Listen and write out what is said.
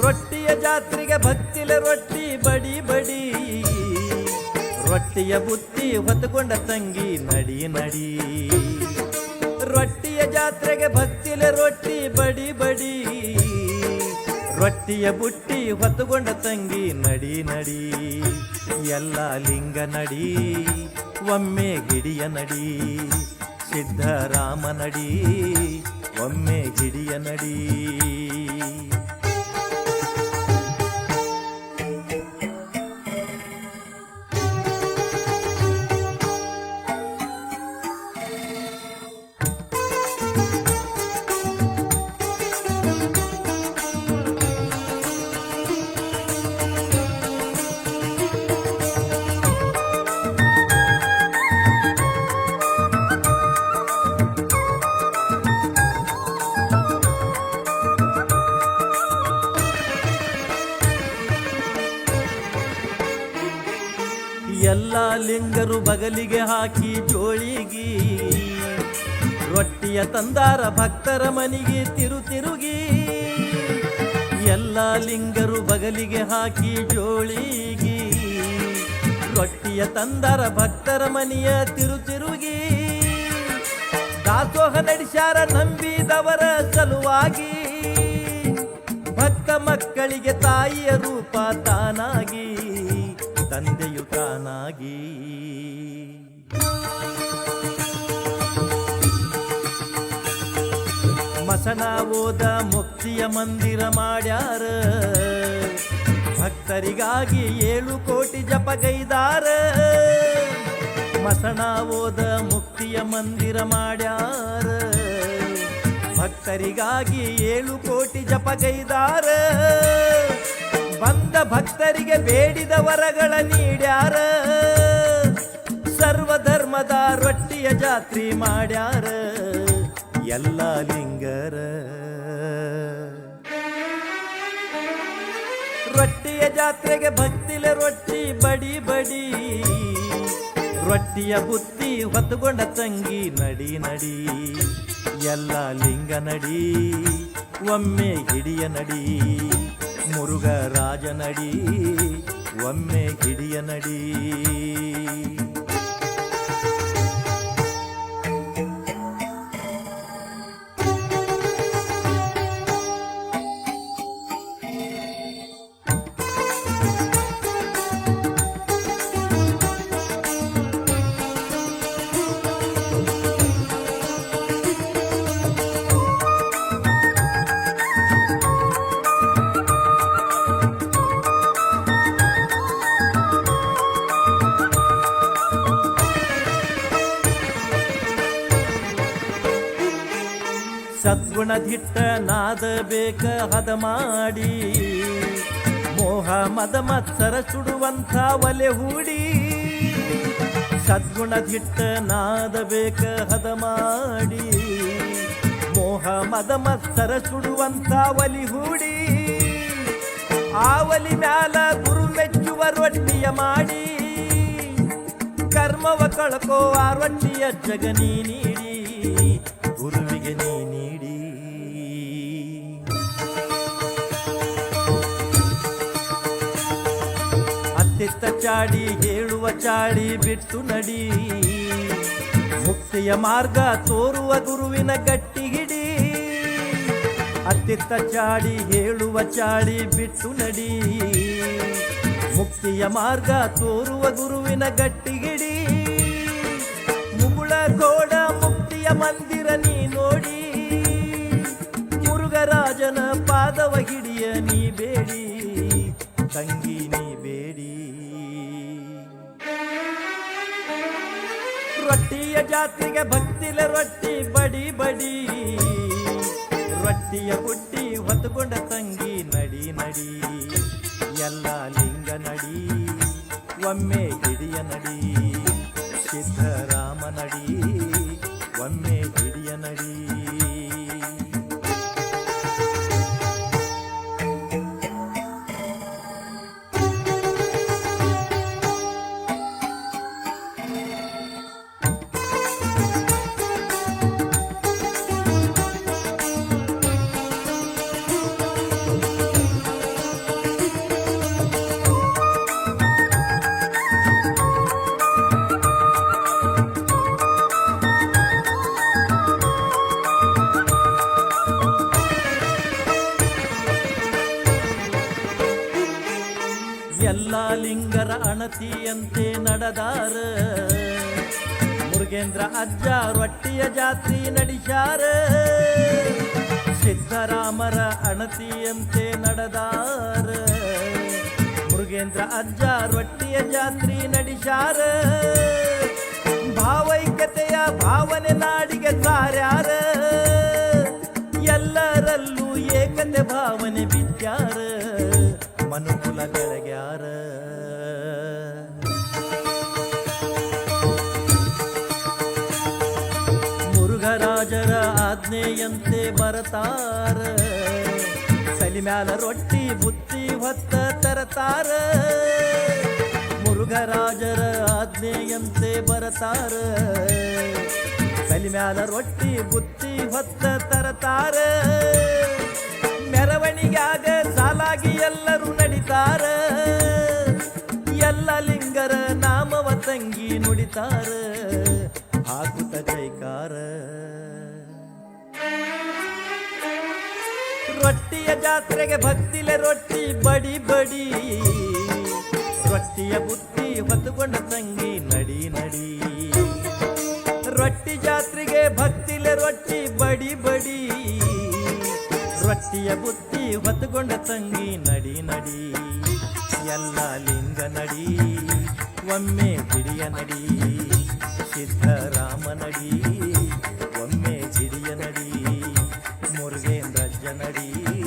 ರೊಟ್ಟಿಯ ಜಾತ್ರೆಗೆ ಭಕ್ತಿಲೆ ರೊಟ್ಟಿ ಬಡಿ ಬಡಿ. ರೊಟ್ಟಿಯ ಬುತ್ತಿ ಹೊತ್ತುಕೊಂಡ ತಂಗಿ ನಡಿ ನಡಿ. ರೊಟ್ಟಿಯ ಜಾತ್ರೆಗೆ ಭಕ್ತಿಲೆ ರೊಟ್ಟಿ ಬಡಿ ಬಡಿ. ರೊಟ್ಟಿಯ ಬುಟ್ಟಿ ಹೊತ್ತುಕೊಂಡ ತಂಗಿ ನಡಿ ನಡಿ. ಎಲ್ಲ ಲಿಂಗ ನಡಿ, ಒಮ್ಮೆ ಗಿಡಿಯ ನಡಿ. ಸಿದ್ಧರಾಮ ನಡಿ, ಒಮ್ಮೆ ಗಿಡಿಯ ನಡಿ. ಲಿಂಗರು ಬಗಲಿಗೆ ಹಾಕಿ ಜೋಳಿಗಿ. ರೊಟ್ಟಿಯ ತಂದಾರ ಭಕ್ತರ ಮನಿಗೆ ತಿರು ತಿರುಗಿ. ಎಲ್ಲ ಲಿಂಗರು ಬಗಲಿಗೆ ಹಾಕಿ ಜೋಳಿಗಿ. ರೊಟ್ಟಿಯ ತಂದಾರ ಭಕ್ತರ ಮನಿಯ ತಿರು ತಿರುಗಿ. ದಾಸೋಹ ನಡೆಸ್ಯಾರ ನಂಬಿದವರ ಸಲುವಾಗಿ. ಭಕ್ತ ಮಕ್ಕಳಿಗೆ ತಾಯಿಯ ರೂಪ ತಾನಾಗಿ. ತಂದೆಯು ತಾನಾಗಿ. ಮಸನ ಓದ ಮುಕ್ತಿಯ ಮಂದಿರ ಮಾಡ್ಯಾರ. ಭಕ್ತರಿಗಾಗಿ ಏಳು ಕೋಟಿ ಜಪಗೈದಾರ. ಮಸನ ಓದ ಮುಕ್ತಿಯ ಮಂದಿರ ಮಾಡ್ಯಾರ. ಭಕ್ತರಿಗಾಗಿ ಏಳು ಕೋಟಿ ಜಪಗೈದಾರ. ಬಂದ ಭಕ್ತರಿಗೆ ಬೇಡಿದ ವರಗಳ ನೀಡ್ಯಾರ. ಸರ್ವಧರ್ಮದ ರೊಟ್ಟಿಯ ಜಾತ್ರೆ ಮಾಡ್ಯಾರ. ಎಲ್ಲ ಲಿಂಗರ. ರೊಟ್ಟಿಯ ಜಾತ್ರೆಗೆ ಭಕ್ತಿಲ ರೊಟ್ಟಿ ಬಡಿ ಬಡಿ. ರೊಟ್ಟಿಯ ಬುತ್ತಿ ಹೊತ್ತುಕೊಂಡ ತಂಗಿ ನಡಿ ನಡಿ. ಎಲ್ಲ ಲಿಂಗ ನಡಿ, ಒಮ್ಮೆ ಹಿಡಿಯ ನಡಿ. ಮುರುಘ ರಾಜ ನಡಿ ಒಮ್ಮೆ ಹಿಡಿಯ ನಡಿ ನಾದ ಬೇಕ ಹದ ಮಾಡಿ. ಮೋಹ ಮದ ಮತ್ಸರ ಸುಡುವಂಥ ಒಲೆ ಹೂಡಿ. ನಾದ ಬೇಕ ಹದ ಮಾಡಿ. ಮೋಹ ಮದ ಮತ್ಸರ ಸುಡುವಂಥ ಒಲಿ ಹೂಡಿ. ಆ ಒಲಿ ಮ್ಯಾಲ ಗುರು ಮೆಚ್ಚುವ ರೊಟ್ಟಿಯ ಮಾಡಿ. ಕರ್ಮವ ಕಳ್ಕೋ ಆ ರೊಟ್ಟಿಯ ಜಗನಿ ನೀಡಿ. ಗುರುವಿಗೆ ನೀ ಅತ್ತಿತ್ತ ಚಾಡಿ, ಹೇಳುವ ಚಾಡಿ ಬಿಟ್ಟು ನಡಿ. ಮುಕ್ತಿಯ ಮಾರ್ಗ ತೋರುವ ಗುರುವಿನ ಗಟ್ಟಿ ಹಿಡಿ. ಅತ್ತಿತ್ತ ಚಾಡಿ, ಹೇಳುವ ಚಾಡಿ ಬಿಟ್ಟು ನಡಿ. ಮುಕ್ತಿಯ ಮಾರ್ಗ ತೋರುವ ಗುರುವಿನ ಗಟ್ಟಿ ಹಿಡಿ. ಮುಗುಳ ಗೋಡ ಮುಕ್ತಿಯ ಮಂದಿರ ನೀ ನೋಡಿ. ಮುರುಘರಾಜನ ಪಾದವ ಹಿಡಿಯ ನೀ ಬೇಡಿ. ತಂಗಿ ನೀ ಬೇಡಿ. ರೊಟ್ಟಿಯ ಜಾತ್ರೆಗೆ ಭಕ್ತಿಲ ರೊಟ್ಟಿ ಬಡಿ ಬಡಿ. ರೊಟ್ಟಿಯ ಬುಟ್ಟಿ ಹೊತ್ತುಕೊಂಡ ತಂಗಿ ನಡಿ ನಡಿ. ಎಲ್ಲ ಲಿಂಗ ನಡಿ, ಒಮ್ಮೆ ಹಿಡಿಯ ನಡಿ. ಸಿದ್ಧರಾಮ ನಡಿ, ಒಮ್ಮೆ ಹಿಡಿಯ ನಡಿ. ಎಲ್ಲ ಲಿಂಗರ ಅಣತಿಯಂತೆ ನಡೆದಾರ. ಮುರುಗೇಂದ್ರ ಅಜ್ಜ ರೊಟ್ಟಿಯ ಜಾತ್ರಿ ನಡೆಸಾರ ಸಿದ್ದರಾಮರ ಅಣತಿಯಂತೆ ನಡೆದಾರ. ಮುರುಗೇಂದ್ರ ಅಜ್ಜ ರೊಟ್ಟಿಯ ಜಾತ್ರಿ ನಡೆಸಾರ ಭಾವೈಕ್ಯತೆಯ ಭಾವನೆ ನಾಡಿಗೆ ಸಾರ್ಯಾರ. ಎಲ್ಲರಲ್ಲೂ ಏಕತೆ ಭಾವನೆ ಬಿದ್ಯಾರ. ಆಜ್ಞೆಯಂತೆ ಸಲಿ ಮ್ಯಾಲ ರೊಟ್ಟಿ ಬುತ್ತಿ ಹೊತ್ತ ತರತಾರ. ಮುರುಘರಾಜರ ಆಜ್ಞೆಯಂತೆ ಬರತಾರ. ಸಲಿಮ್ಯಾಲ ರೊಟ್ಟಿ ಬುತ್ತಿ ಹೊತ್ತ ತರತಾರ. ಮೆರವಣಿಗಾಗ ಸಾಲಾಗಿ ಎಲ್ಲರೂ ನಡಿತಾರ. ಎಲ್ಲ ಲಿಂಗರ ನಾಮವ ತಂಗಿ ನುಡಿತಾರ. ರೊಟ್ಟಿಯ ಜಾತ್ರೆಗೆ ಭಕ್ತಿಲೆ ರೊಟ್ಟಿ ಬಡಿ ಬಡಿ. ರೊಟ್ಟಿಯ ಬುತ್ತಿ ಹೊತ್ತುಕೊಂಡ ತಂಗಿ ನಡಿ ನಡಿ. ರೊಟ್ಟಿ ಜಾತ್ರೆಗೆ ಭಕ್ತಿಲೆ ರೊಟ್ಟಿ ಬಡಿ ಬಡಿ. ರೊಟ್ಟಿಯ ಬುತ್ತಿ ಹೊತ್ತುಕೊಂಡ ತಂಗಿ ನಡಿ ನಡಿ. ಎಲ್ಲ ಲಿಂಗ ನಡಿ, ಒಮ್ಮೆ ಹಿಡಿಯ ನಡಿ. ಸಿದ್ಧರಾಮ ನಡಿ. ಮುರುಗೇಂದ್ರಜ್ಜ